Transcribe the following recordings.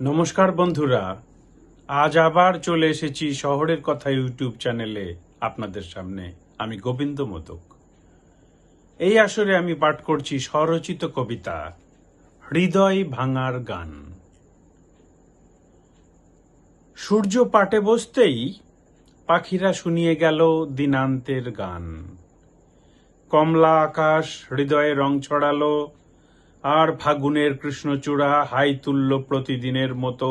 নমস্কার বন্ধুরা, আজ আবার চলে এসেছি শহরের কথা ইউটিউব চ্যানেলে আপনাদের সামনে। আমি গোবিন্দ মোদক। এই আসরে আমি পাঠ করছি স্বরচিত কবিতা, হৃদয় ভাঙার গান। সূর্য পাটে বসতেই পাখিরা শুনিয়ে গেল দিনান্তের গান। কমলা আকাশ হৃদয়ে রং ছড়ালো আর ফাগুনের কৃষ্ণচূড়া হাই তুল্য প্রতিদিনের মতো।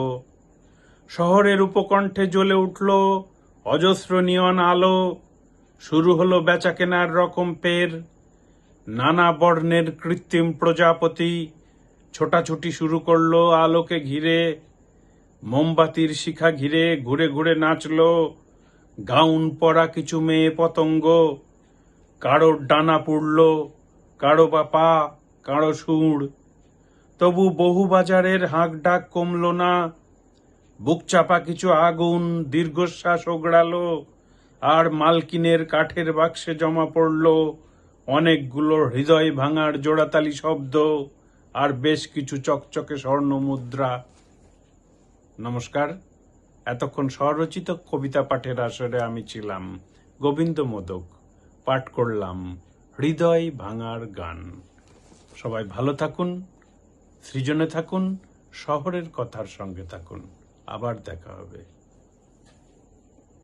শহরের উপকণ্ঠে জ্বলে উঠল অজস্র নিয়ন আলো। শুরু হলো বেচাকেনার রকম পের। নানা বর্ণের কৃত্রিম প্রজাপতি ছোটাছুটি শুরু করল আলোকে ঘিরে। মোমবাতির শিখা ঘিরে ঘুরে ঘুরে নাচলো গাউন পরা কিছু মেয়ে পতঙ্গ। কারোর ডানা পুড়ল, কারও বা পা কারও সুর। তবু বহু বাজারের হাঁক ডাক কমল না। বুক চাপা কিছু আগুন দীর্ঘশ্বাস ওগড়ালো। আর মালকিনের কাঠের বাক্সে জমা পড়ল অনেকগুলো হৃদয় ভাঙার জোড়াতালি শব্দ আর বেশ কিছু চকচকে স্বর্ণ মুদ্রা। নমস্কার। এতক্ষণ স্বরচিত কবিতা পাঠের আসরে আমি ছিলাম গোবিন্দ মোদক। পাঠ করলাম হৃদয় ভাঙার গান। সবাই ভালো থাকুন সৃজনে থাকুন শহরের কথার সঙ্গে থাকুন। আবার দেখা হবে।